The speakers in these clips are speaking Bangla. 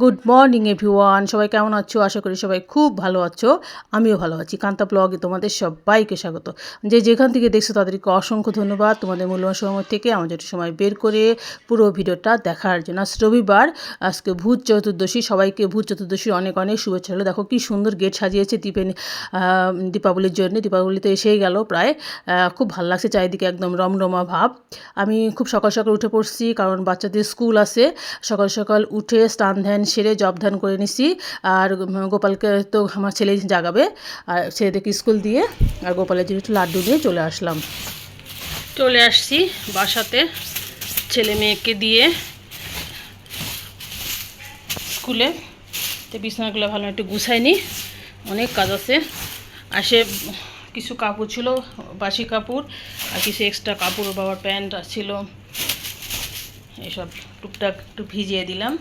গুড মর্নিং এভরিওয়ান সবাই কেমন আছো? আশা করি সবাই খুব ভালো আছো। আমিও ভালো আছি। কান্তা ব্লগে তোমাদের সবাইকে স্বাগত। যে যেখান থেকে দেখছ তাদেরকে অসংখ্য ধন্যবাদ। তোমাদের মূল্যবান সময় থেকে আমাদের সময় বের করে পুরো ভিডিওটা দেখার জন্য। আজ রবিবার, আজকে ভূত চতুর্দশী। সবাইকে ভূত চতুর্দশীর অনেক অনেক শুভেচ্ছা হলো দেখো কি সুন্দর গেট সাজিয়েছে দীপে দীপাবলির জন্য। দীপাবলি তো এসেই গেল প্রায়। খুব ভালো লাগছে চারিদিকে একদম রমরমা ভাব। আমি খুব সকাল সকাল উঠে পড়ছি কারণ বাচ্চাদের স্কুল আছে। সকাল সকাল উঠে স্নান ধ্যান সেরে জব ধ্যান করে নিছি। আর গোপালকে তো আমার ছেলে জাগাবে। আর ছেলেদেরকে স্কুল দিয়ে, আর গোপালের জন্য একটু লাড্ডু নিয়ে চলে আসলাম। চলে আসছি বাসাতে। ছেলে মেয়েকে দিয়ে স্কুলে তো বিছানাগুলো ভালো একটু গুছাইনি অনেক কাজ আছে। আসে কিছু কাপড় ছিল, বাসি কাপড়, আর কিছু এক্সট্রা কাপড়, বাবার প্যান্ট ছিল। এসব টুকটাক একটু ভিজিয়ে দিলাম।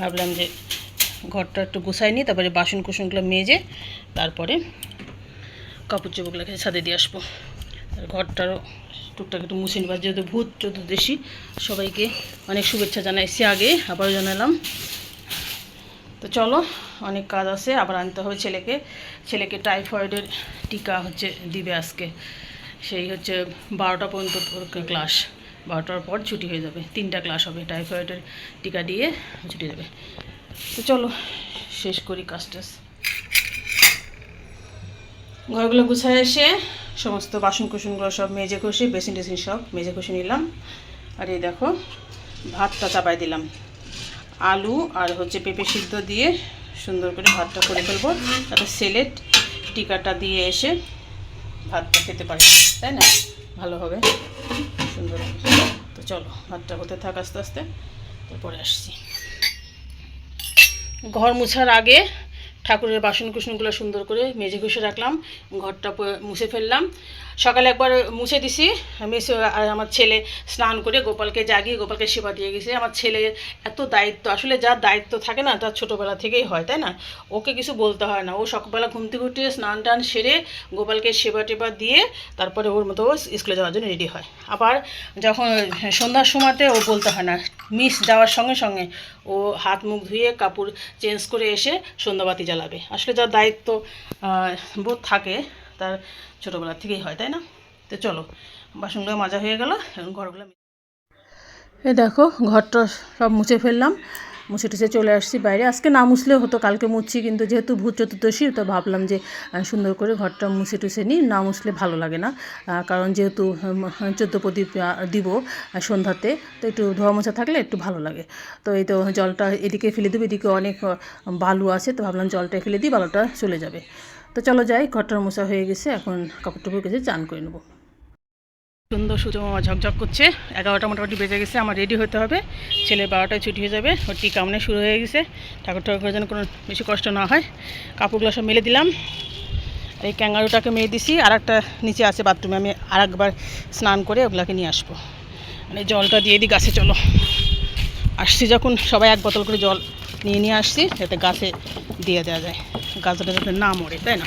ভাবলাম যে ঘরটা একটু গুছাই নিই, তারপরে বাসন কুসনগুলো মেজে তারপরে কাপড় চোপড়গুলোকে ছাদে দিয়ে আসব। ঘরটারও টুকটাক একটু মুছে নিবার যেহেতু ভূত চতুর্দশী, সবাইকে অনেক শুভেচ্ছা জানাইছি আগে, আবারও জানালাম। তো চলো, অনেক কাজ আছে, আবার আনতে হবে ছেলেকে। ছেলেকে টাইফয়েডের টিকা হচ্ছে দিবে আজকে। সেই হচ্ছে বারোটা পর্যন্ত ক্লাস। বারোটার পর ছুটি হয়ে যাবে। তিনটা ক্লাস হবে টাইফয়েডের টিকা দিয়ে ছুটি যাবে তো চলো, শেষ করি কাজ টাজ ঘরগুলো গুছায় এসে সমস্ত বাসন কুসনগুলো সব মেজে কষে বেসিন টেসিন সব মেজে কষে নিলাম। আর এই দেখো, ভাতটা চাপাই দিলাম। আলু আর হচ্ছে পেঁপে সিদ্ধ দিয়ে সুন্দর করে ভাতটা করে ফেলব। তাতে সেলেট টিকাটা দিয়ে এসে ভাতটা খেতে পারি। তাই না? ভালো হবে। সুন্দর তো চলো ভাতটা হতে থাক আস্তে আস্তে। তারপরে আসছি। ঘর মুছার আগে ঠাকুরের বাসন কুসনগুলো সুন্দর করে মেজে ঘষে রাখলাম। ঘরটা মুছে ফেললাম। সকালে একবার মুছে দিছি। মেসে আমার ছেলে স্নান করে গোপালকে জাগিয়ে গোপালকে সেবা দিয়ে গেছে। আমার ছেলে এত দায়িত্ব, আসলে যার দায়িত্ব থাকে না, তার ছোটোবেলা থেকেই হয়, তাই না? ওকে কিছু বলতে হয় না। ও সকালবেলা ঘুম থেকে স্নান টান সেরে গোপালকে সেবা টেবা দিয়ে তারপরে ওর মতো স্কুলে যাওয়ার জন্য রেডি হয়। আবার যখন সন্ধ্যার সময়তে ও বলতে হয় না, মিস যাওয়ার সঙ্গে সঙ্গে ও হাত মুখ ধুয়ে কাপড় চেঞ্জ করে এসে সন্ধ্যাবাতি জ্বালাবে। আসলে যার দায়িত্ব বোধ থাকে তার ছোটোবেলা থেকেই হয়, তাই না? তো চলো, বাসনগুলো মাজা হয়ে গেল, এখন ঘরগুলো এ দেখো, ঘরটা সব মুছে ফেললাম, মুছে টুছে চলে আসছি বাইরে। আজকে না মুছলেও হতো, কালকে মুছছি, কিন্তু যেহেতু ভূত চতুর্দশী, তো ভাবলাম যে সুন্দর করে ঘরটা মুছে টুছে নিই, না মুছলে ভালো লাগে না। কারণ যেহেতু চোদ্দ প্রদীপ দিব সন্ধ্যাতে, তো একটু ধোয়া মোছা থাকলে একটু ভালো লাগে। তো এই তো জলটা এদিকে ফেলে দেবো, এদিকে অনেক বালু আছে, তো ভাবলাম জলটা ফেলে দিই, বালুটা চলে যাবে। তো চলো যাই, ঘরটার মোছা হয়ে গেছে, এখন কাপড় গেছে চান করে নেব। সুন্দর মামা ঝকঝক করছে, এগারোটা মোটামুটি বেজে গেছে, আমার রেডি হতে হবে। ছেলে বারোটায় ছুটি হয়ে যাবে, ওর টিকা মানে শুরু হয়ে গেছে। ঠাকুর ঠাকুর যেন কোনো বেশি কষ্ট না হয়। কাপড়গুলো সব মেলে দিলাম। এই ক্যাঙ্গারুটাকে মেয়ে দিছি আর একটা নিচে আছে বাথরুমে, আমি আর একবার স্নান করে ওগুলাকে নিয়ে আসব। মানে জলটা দিয়ে দিই, গাছে চলো। আসছি যখন, সবাই এক বোতল করে জল নিয়ে নিয়ে আসছি, যাতে গাছে দিয়ে দেওয়া যায়। গাছটা যাতে না মরে, তাই না?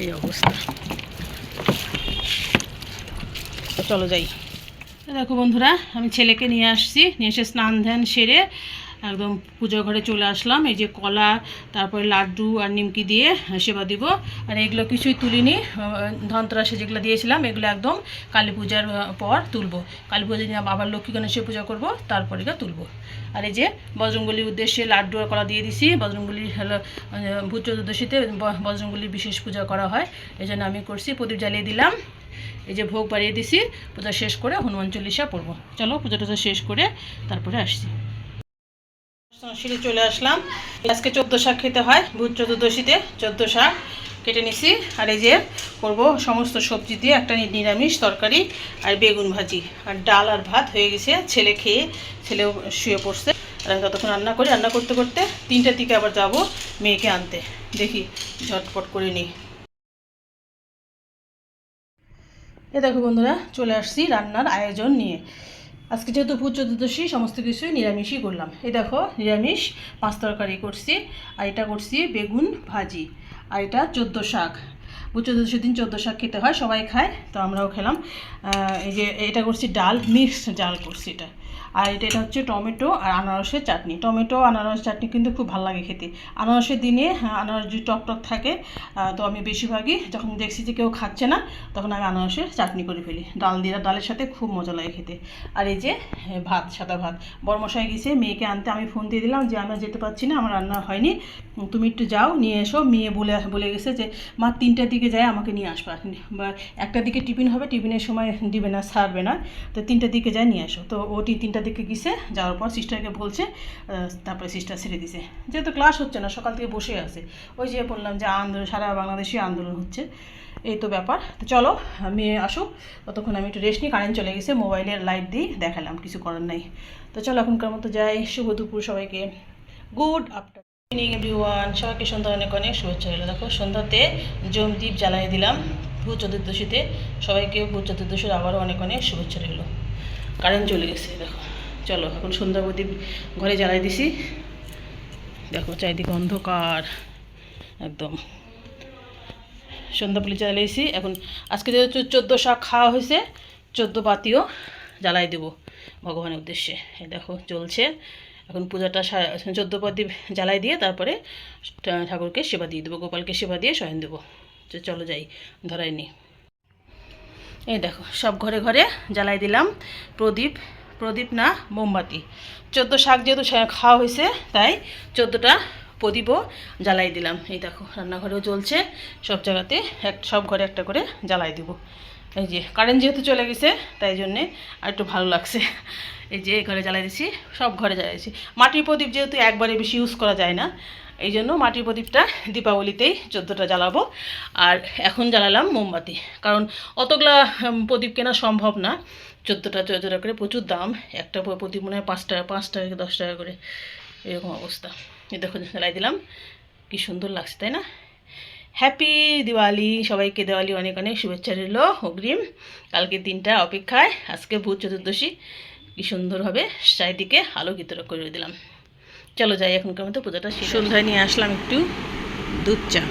এই অবস্থা। চলো যাই। দেখো বন্ধুরা, আমি ছেলেকে নিয়ে আসছি, নিয়ে এসে স্নান ধ্যান সেরে একদম পুজো ঘরে চলে আসলাম। এই যে কলা, তারপরে লাড্ডু আর নিমকি দিয়ে সেবা দিব। আর এগুলো কিছুই তুলিনি। ধনতেরাসে যেগুলো দিয়েছিলাম, এগুলো একদম কালী পূজার পর তুলবো। কালী পূজা দিন আবার লক্ষ্মী গণেশের পূজা করব, তারপরে গিয়ে তুলবো। আর এই যে বজরঙ্গলির উদ্দেশ্যে লাড্ডু আর কলা দিয়ে দিছি। বজরঙ্গলির হলো ভূত চতুর্দশীতে বজরঙ্গলির বিশেষ পূজা করা হয়। এই জন্য আমি করছি, প্রদীপ জ্বালিয়ে দিলাম। এই যে ভোগ বাড়িয়ে দিছি, পূজা শেষ করে হনুমান চল্লিশা পড়ব। চলো পূজা টুজা শেষ করে তারপরে আসছি। সিঁড়ি চলে আসলাম। আজকে চোদ্দ শাক খেতে হয় ভূত চতুর্দশীতে চোদ্দ শাক কেটে নিছি। আর এই যে করব সমস্ত সবজি দিয়ে একটা নিরামিষ তরকারি আর বেগুন ভাজি। আর ডাল আর ভাত হয়ে গেছে, ছেলে খেয়ে ছেলেও শুয়ে পড়ছে। আর আমি ততক্ষণ রান্না করি। রান্না করতে করতে তিনটার দিকে আবার যাব মেয়েকে আনতে। দেখি, ঝটপট করে নিই। এ দেখো বন্ধুরা, চলে আসছি রান্নার আয়োজন নিয়ে। আজকে যেহেতু ভূত চতুর্দশী, সমস্ত কিছুই নিরামিষই করলাম। এই দেখো, নিরামিষ, পাঁচ তরকারি করছি, আর এটা করছি বেগুন ভাজি, আর এটা চোদ্দ শাক। ভূত চতুর্দশীর দিন চোদ্দ শাক খেতে হয়, সবাই খায়, তো আমরাও খেলাম। এই যে এটা করছি ডাল, মিক্সড ডাল করছি এটা। আর এটা এটা হচ্ছে টমেটো আর আনারসের চাটনি। টমেটো আনারস চাটনি কিন্তু খুব ভালো লাগে খেতে। আনারসের দিনে হ্যাঁ, আনারস যদি টক টক থাকে তো আমি বেশিরভাগই যখন দেখছি যে কেউ খাচ্ছে না তখন আমি আনারসের চাটনি করে ফেলি। ডাল দিয়ে ডালের সাথে খুব মজা লাগে খেতে। আর এই যে ভাত সাদা ভাত। বরমশাই গেছে মেয়েকে আনতে। আমি ফোন দিয়ে দিলাম যে আমি যেতে পারছি না আমার রান্না হয়নি। তুমি একটু যাও নিয়ে এসো। মেয়ে বলে বলে গেছে যে মা তিনটার দিকে যায় আমাকে নিয়ে আসবা। বা একটার দিকে টিফিন হবে টিফিনের সময় দিবে না ছাড়বে না। তো তিনটার দিকে যায় নিয়ে আসো। তো ও টি- তিনটার দিকে গেছে, যাওয়ার পর সিস্টারকে বলছে তারপরে সিস্টার ছেড়ে দিছে। যেহেতু ক্লাস হচ্ছে না, সকাল থেকে বসে আছে। ওই যে বললাম যে আন্দোলন, সারা বাংলাদেশে আন্দোলন হচ্ছে। এই তো ব্যাপার। তো চলো, আমি আসুক। ততক্ষণ আমি একটু রেস্ট নিই কারেন্ট চলে গেছে মোবাইলের লাইট দিয়ে দেখালাম, কিছু করার নাই। তো চলো, এখনকার মতো যাই। শুভ দুপুর সবাইকে। গুড আফটার ইভিনিং এভরিওয়ান সবাইকে সন্ধ্যা অনেক অনেক শুভেচ্ছা হলো দেখো, সন্ধ্যাতে জমদীপ জ্বালাই দিলাম। ভূত চতুর্দশীতে সবাইকে ভূত চতুর্দশীর আবারও অনেক অনেক শুভেচ্ছা রইল। কারেন্ট চলে গেছে, দেখো। চলো, এখন সন্ধ্যা ঘরে জ্বালাই দিছি। দেখো, চারিদিকে অন্ধকার, একদম। সন্ধ্যা পুলি জ্বালিয়েছি এখন আজকে যেহেতু চোদ্দ শাক খাওয়া হয়েছে, চোদ্দ পাতিও জ্বালাই দেবো ভগবানের উদ্দেশ্যে। দেখো, চলছে। এখন পূজাটা চোদ্দ প্রদীপ জ্বালাই দিয়ে তারপরে ঠাকুরকে সেবা দিয়ে দেবো, গোপালকে সেবা দিয়ে শয়ন দেবো। চলো যাই ধরাই নি। এই দেখো, সব ঘরে ঘরে জ্বালাই দিলাম প্রদীপ। প্রদীপ না, মোমবাতি। চোদ্দ শাক যেহেতু খাওয়া হয়েছে, তাই চোদ্দোটা প্রদীপও জ্বালাই দিলাম। এই দেখো, রান্নাঘরেও চলছে সব জায়গাতে এক সব ঘরে একটা করে জ্বালাই দিব। এই যে কারেন্ট যেহেতু চলে গেছে, তাই জন্যে আর একটু ভালো লাগছে। এই যে, এই ঘরে জ্বালাই দিছি, সব ঘরে জ্বালাইছি মাটির প্রদীপ যেহেতু একবারে বেশি ইউজ করা যায় না এই জন্য মাটির প্রদীপটা দীপাবলিতেই চোদ্দোটা জ্বালাবো। আর এখন জ্বালালাম মোমবাতি। কারণ অতগুলা প্রদীপ কেনা সম্ভব না। চোদ্দোটা চোদ্দোটা করে প্রচুর দাম। একটা প্রদীপ মনে হয় পাঁচ টাকা পাঁচ টাকা দশ টাকা করে। এরকম অবস্থা। এই দেখো, জ্বালাই দিলাম। কি সুন্দর লাগছে, তাই না? হ্যাপি দিওয়ালি সবাইকে দিওয়ালি অনেক অনেক শুভেচ্ছা রইল। অগ্রিম কালকে দিনটা অপেক্ষায়। আজকে ভূত চতুর্দশী। কি সুন্দরভাবে চারিদিকে আলোকিত করে দিলাম। চলো যাই এখনকার মতো পূজাটা। সন্ধ্যায় নিয়ে আসলাম একটু দুধ চা।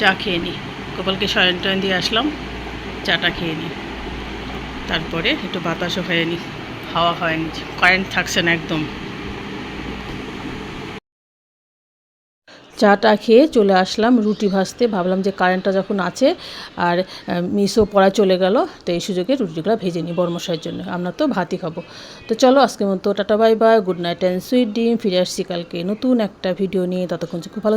চা খেয়ে নিই গোপালকে শয়ন টয়ন দিয়ে আসলাম চাটা খেয়ে নিই তারপরে একটু বাতাসও খেয়ে নিই হাওয়া হয়নি কারেন্ট থাকছে না একদম। চাটা খেয়ে চলে আসলাম, রুটি ভাজতে। ভাবলাম যে কারেন্টটা যখন আছে আর মিসও পড়া চলে গেল, তো এই সুযোগে রুটিগুলো ভেজে নিই বর্মশাইয়ের জন্য। আমরা তো ভাতই খাব। তো চলো আজকের মতো tata bye bye good night and sweet dream ফিরে আসছি কালকে নতুন একটা ভিডিও নিয়ে। ততক্ষণ খুব ভালো